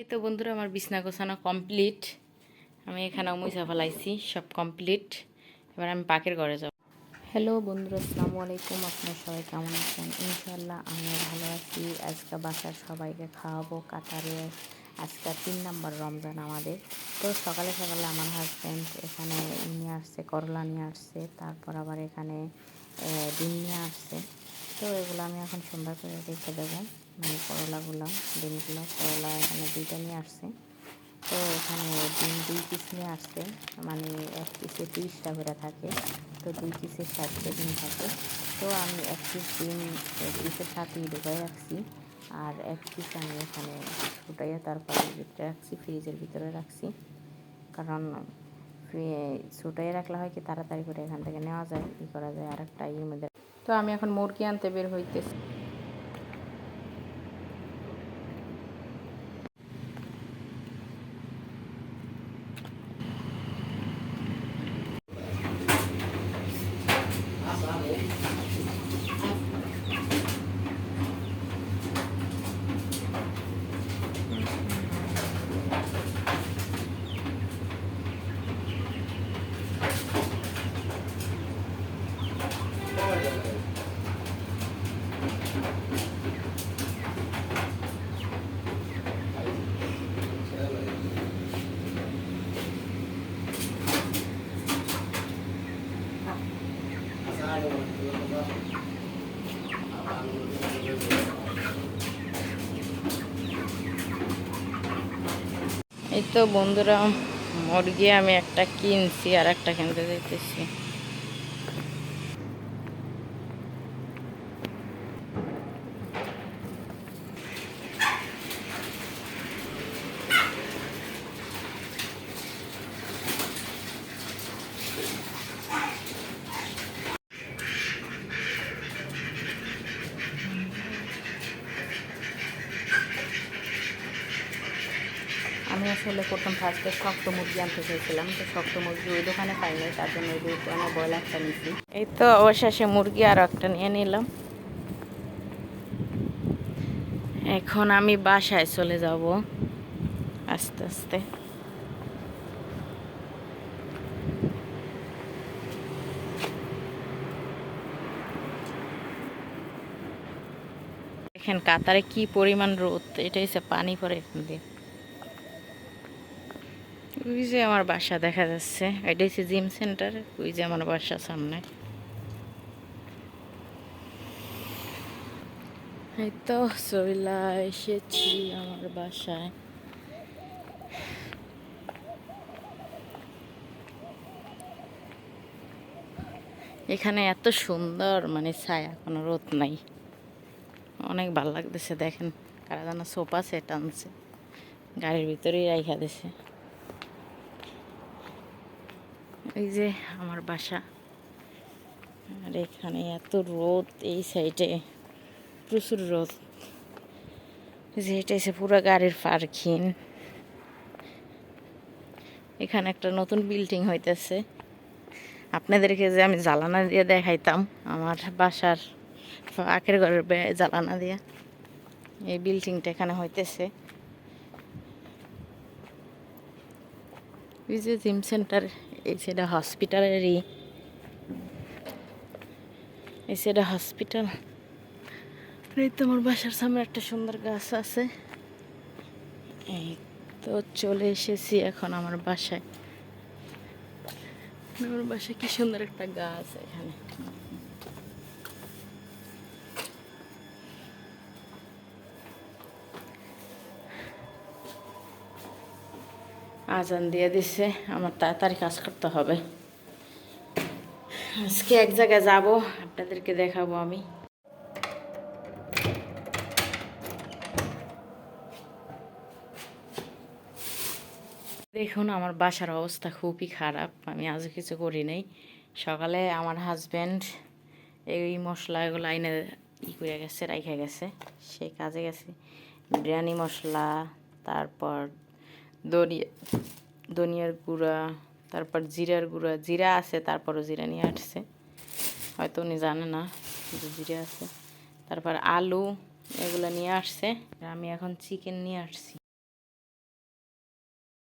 এই তো বন্ধুরা, আমার বিছনা গোছানো কমপ্লিট আমি এখানে মুছা ফেলাইছি, সব কমপ্লিট এবার আমি পাকের ঘরে যাব। হ্যালো বন্ধুরা, আসসালামু আলাইকুম। আপনারা সবাই কেমন আছেন? ইনশাল্লাহ আমি ভালো আছি। আজকে বাসার সবাইকে খাওয়াবো কাতারে আজকে তিন নম্বর রমজান আমাদের। তো সকালে সকালে আমার হাজব্যান্ড এখানে নিয়ে আসছে, করলা নিয়ে আসছে, তারপর আবার এখানে ডিম নিয়ে আসছে। তো এগুলো আমি এখন সুন্দর করে রেখে দেবো। মানে করলাগুলো, ডিমগুলো, করলা এখানে দুইটা নিয়ে আসছে। তো এখানে ডিম দুই পিস নিয়ে আসছে মানে এক পিসে তিরিশটা করে থাকে। তো দুই পিসে ষাটটা ডিম থাকে। তো আমি এক পিস ডিম, এক পিসের সাথেই ঢুকাই রাখছি। আর এক পিস আমি এখানে ফুটাইয়া তারপরে ভিতরে রাখছি, ফ্রিজের ভিতরে রাখছি। কারণ ছুটাই রাখলে হয় কি তাড়াতাড়ি করে এখান থেকে নেওয়া যায়, ই করা যায় আর একটা ইয়ের মধ্যে। তো আমি এখন মুরগি আনতে বের হইতেছি। এই তো বন্ধুরা মুরগি আমি একটা কিনছি আর একটা কিনতে যাইতেছি। আমি আসলে প্রথম ফার্স্টে শক্ত মুরগি আনতে চাইছিলাম তো শক্ত মুরগি ওই দোকানে পাইনি তার জন্য ওই দোকানে ব্রয়লারটা নিয়েছি এই তো অবশেষে মুরগি আর একটা নিয়ে নিলাম। এখন আমি বাসায় চলে যাব। আস্তে আস্তে। দেখেন কাতারে কি পরিমাণ রোদ এটা হচ্ছে পানি পড়ে এখান দিয়ে। ওই যে আমার বাসা দেখা যাচ্ছে। এটা হচ্ছে জিম সেন্টার, ওই যে আমার বাসার সামনে। এই তো চইলা এসেছি আমার বাসায়। এখানে এত সুন্দর মানে ছায়া, কোনো রোদ নাই। অনেক ভালো লাগতেছে, দেখেন। কারা যেন সোফা সেট আনছে, গাড়ির ভিতরেই রাইখা দিছে। এই যে আমার বাসা। আর এখানে এত রোদ এই সাইডে, প্রচুর রোদ। যে এটা এসে পুরো গাড়ির পার্কিং। এখানে একটা নতুন বিল্ডিং হইতেছে। আপনাদেরকে যে আমি জ্বালানা দিয়ে দেখাইতাম, আমার বাসার আখের ঘরের জ্বালানা দিয়ে। এই বিল্ডিংটা এখানে হইতেছে। এই যে জিম সেন্টার এই সেটা হসপিটালেরই এই সেটা হসপিটাল এই তো আমার বাসার সামনে একটা সুন্দর গাছ আছে। এই তো চলে এসেছি এখন আমার বাসায়। আমার বাসায় কি সুন্দর একটা গাছ এখানে। আজান দিয়ে দিছে, আমার তাড়াতাড়ি কাজ করতে হবে। আজকে এক জায়গায় যাব, আপনাদেরকে দেখাবো আমি। দেখুন, আমার বাসার অবস্থা খুবই খারাপ, আমি আজও কিছু করি নাই। সকালে আমার হাজব্যান্ড এই মশলা এগুলো আইনে ই করে গেছে, রাইখে গেছে সেই কাজে গেছে। বিরিয়ানি মশলা, তারপর দরিয়া ধনিয়ার গুঁড়া, তারপর জিরার গুঁড়া, জিরা আছে, তারপরও জিরা নিয়ে আসছে। হয়তো উনি জানে না যে জিরা আছে। তারপর আলু, এগুলো নিয়ে আসছে। আমি এখন চিকেন নিয়ে আসছি।